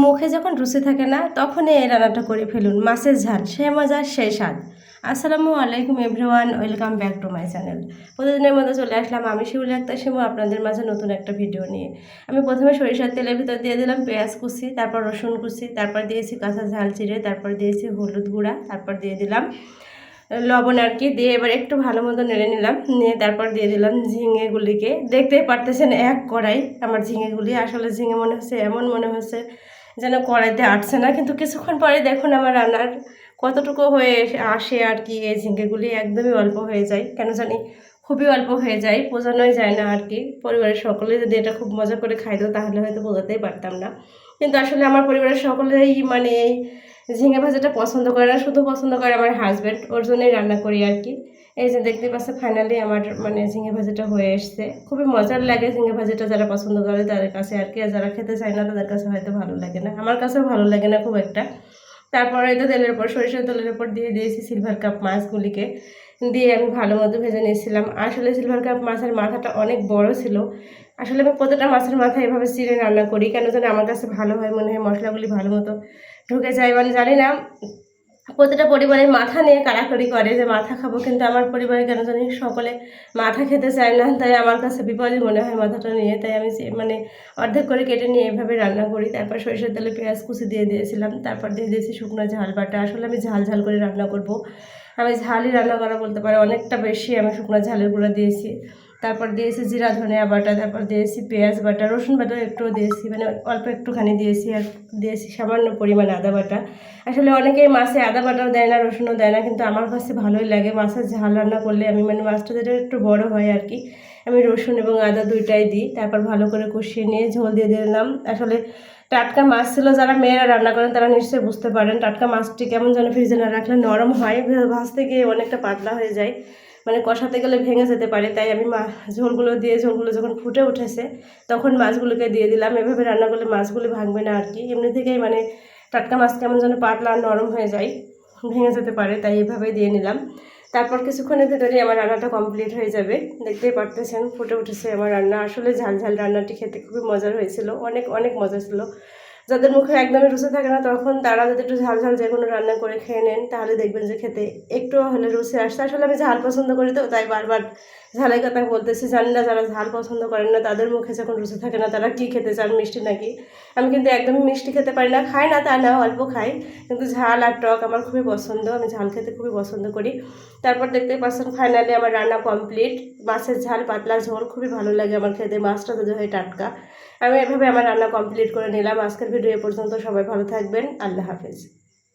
মুখে যখন রুচি থাকে না, তখনই এই রান্নাটা করে ফেলুন। মাছের ঝাল সে মজা সে স্বাদ। আসসালামু আলাইকুম everyone welcome back to my channel প্রতিদিনের মধ্যে চলে আসলাম আমি শিউলি একটা শিমু, আপনাদের মাঝে নতুন একটা ভিডিও নিয়ে। আমি প্রথমে সরিষার তেলের ভিতর দিয়ে দিলাম পেঁয়াজ কুচি, তারপর রসুন কুচি, তারপর দিয়েছি কাঁচা ঝাল চিড়ে, তারপর দিয়েছি হলুদ গুঁড়া, তারপর দিয়ে দিলাম লবণ আর কি, দিয়ে এবার একটু ভালো মতো নেড়ে নিলাম। নিয়ে তারপর দিয়ে দিলাম ঝিঙেগুলিকে দেখতেই পারতেছেন এক কড়াই আমার ঝিঙেগুলি আসলে ঝিঙে মনে হচ্ছে, এমন মনে হচ্ছে যেন কড়াইতে আটছে না। কিন্তু কিছুক্ষণ পরে দেখুন আমার রান্নার কতটুকু হয়ে আসে আর কি, এই ঝিঙ্গেগুলি একদমই অল্প হয়ে যায়। কেন জানি খুবই অল্প হয়ে যায়, বোঝানোই যায় না আর কি। পরিবারের সকলে যদি এটা খুব মজা করে খাইতো, তাহলে হয়তো বোঝাতেই পারতাম না। কিন্তু আসলে আমার পরিবারের সকলেই মানে এই ঝিঙে ভাজাটা পছন্দ করে না, শুধু পছন্দ করে আমার হাজব্যান্ড ওর জন্যই রান্না করি আর কি। এই যে দেখতে পাচ্ছে ফাইনালি আমার মানে ঝিঙে ভাজাটা হয়ে এসছে। খুবই মজার লাগে ঝিঙে ভাজাটা, যারা পছন্দ করে তাদের কাছে আর কি, আর যারা খেতে চায় না তাদের কাছে হয়তো ভালো লাগে না। আমার কাছেও ভালো লাগে না খুব একটা। তারপরে তো তেলের উপর সরিষার তেলের উপর দিয়ে দিয়েছি সিলভার কাপ মাছগুলিকে। দিয়ে আমি ভালো মতো ভেজে নিয়েছিলাম। আসলে সিলভার কাপ মাছের মাথাটা অনেক বড় ছিল। আসলে আমি প্রতিটা মাছের মাথা এভাবে চিড়ে রান্না করি, কেন জানি আমার কাছে ভালো হয়, মনে হয় মশলাগুলি ভালো মতো ঢুকে যায় মানে জানি না। প্রতিটা পরিবারে মাথা নিয়ে কাড়াকাড়ি করে যে মাথা খাব, কিন্তু আমার পরিবারে কেন জানি সকলে মাথা খেতে চায় না, তাই আমার কাছে বিপদই মনে হয় মাথাটা নিয়ে। তাই আমি মানে অর্ধেক করে কেটে নিয়ে এভাবে রান্না করি। তারপর সরিষার তেলে পেঁয়াজ কুচি দিয়ে দিয়েছিলাম, তারপর দিয়ে দিয়েছি শুকনো ঝাল, বাটা। আসলে আমি ঝাল ঝাল করে রান্না করব। আমি ঝালই রান্না করা বলতে পারি, অনেকটা বেশি আমি শুকনো ঝালের গুঁড়ো দিয়েছি। তারপর দিয়েছি জিরা ধনিয়া বাটা, তারপর দিয়েছি পেঁয়াজ বাটা, রসুন বাটা একটু দিয়েছি মানে অল্প একটুখানি দিয়েছি আর দিয়েছি সামান্য পরিমাণে আদা বাটা। আসলে অনেকেই মাছে আদা বাটাও দেয় না, রসুনও দেয় না, কিন্তু আমার কাছে ভালোই লাগে মাছের ঝাল রান্না করলে। আমি মানে মাছটা যেটা একটু বড় হয় আর কি, আমি রসুন এবং আদা দুইটাই দিই, তারপর ভালো করে কষিয়ে নিয়ে ঝোল দিয়ে দিলাম। আসলে টাটকা মাছ ছিল যারা মেয়েরা রান্না করেন, তারা নিশ্চয়ই বুঝতে পারেন টাটকা মাছটি কেমন যেন ফ্রিজে না রাখলে নরম হয় ভাজতে গিয়ে অনেকটা পাতলা হয়ে যায়। মানে কষাতে গেলে ভেঙে যেতে পারে, তাই আমি মা ঝোলগুলো দিয়ে ঝোলগুলো যখন ফুটে উঠেছে, তখন মাছগুলোকে দিয়ে দিলাম। এভাবে রান্না করলে মাছগুলো ভাঙবে না আর কি। এমনি থেকেই মানে টাটকা মাছ কেমন যেন পাতলা নরম হয়ে যায়, ভেঙে যেতে পারে, তাই এভাবেই দিয়ে নিলাম। তারপর কিছুক্ষণের ভেতরেই আমার রান্নাটা কমপ্লিট হয়ে যাবে। দেখতেই পারতেছেন, ফুটে উঠেছে আমার রান্না। আসলে ঝাল ঝাল রান্নাটি খেতে খুবই মজার হয়েছিল। অনেক অনেক মজা ছিল। যাদের মুখে একদমই রুচি থাকে না, তখন তারা যদি একটু ঝাল ঝাল যে কোনো রান্না করে খেয়ে নেন, তাহলে দেখবেন যে খেতে একটু হলে রুচি আসছে। আসলে আমি ঝাল পছন্দ করি তো, তাই বারবার ঝালের কথা বলতেছি। জানি না যারা ঝাল পছন্দ করেন না, তাদের মুখে যখন রুচি থাকে না, তারা কী খেতে চান, মিষ্টি নাকি? আমি কিন্তু একদমই মিষ্টি খেতে পারি না, খাই না তা না, অল্প খাই। কিন্তু ঝাল আর টক আমার খুবই পছন্দ, আমি ঝাল খেতে খুবই পছন্দ করি। তারপর দেখতেই পাচ্ছেন ফাইনালি আমার রান্না কমপ্লিট মাছের ঝাল, পাতলা ঝোল, খুবই ভালো লাগে আমার খেতে, মাছটা যদি হয় টাটকা। আমি এভাবে আমার রান্না কমপ্লিট করে নিলাম। আজকের ভিডিও এ পর্যন্ত সবাই ভালো থাকবেন। আল্লাহ হাফেজ।